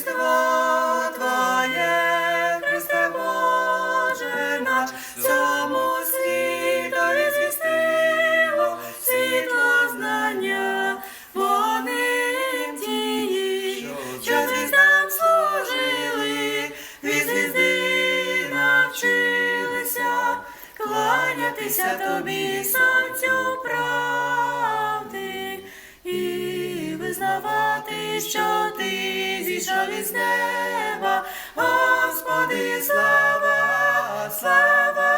Різдво Твоє, Христе Боже наш, всьому світові звістило світло знання, вони тії, що звіздам служили, від звізди навчилися. Кланятися тобі, сонцю правди, визнавати, що ти зійшов із неба, Господи, слава, слава,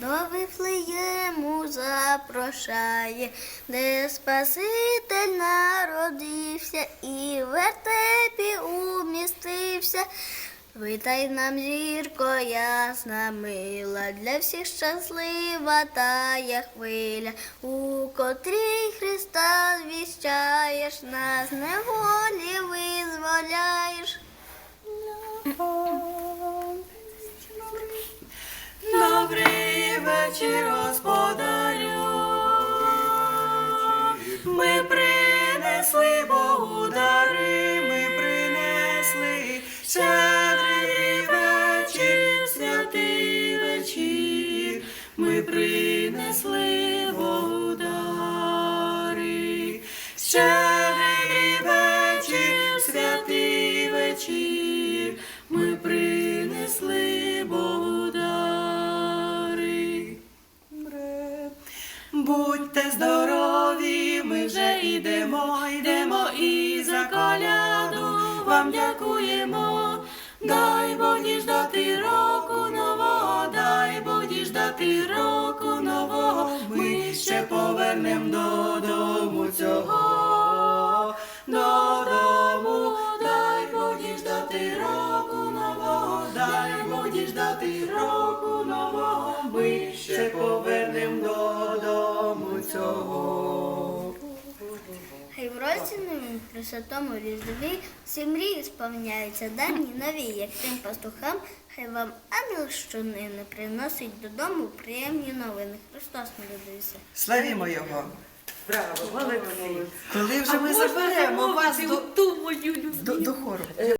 до Вифлеєму запрошає, де Спаситель народився і в вертепі умістився. Витай нам, зірко, ясна мила, для всіх щаслива тая хвиля, у котрій Христа звіщаєш, нас неволі визволяєш. Вечір, господарю. Ми принесли Богу дари, ми принесли щедрий вечір, святий вечір. Ми принесли Богу дари. Щедрий йдемо, йдемо і за коляду вам дякуємо. Дай Бог діждати року нового, дай Бог діждати року нового. Ми ще повернем додому цього, додому, дай Бог діждати року нового, дай Бог діждати року нового. Ми ще повернем В при святому різдві всі мрії сповняються дані нові, як тим пастухам, хай вам ангел щонини приносить додому приємні новини. Христос народився. Славімо його. Браво, молодці. Коли вже ми заберемо вас до, ту мою до, до хору.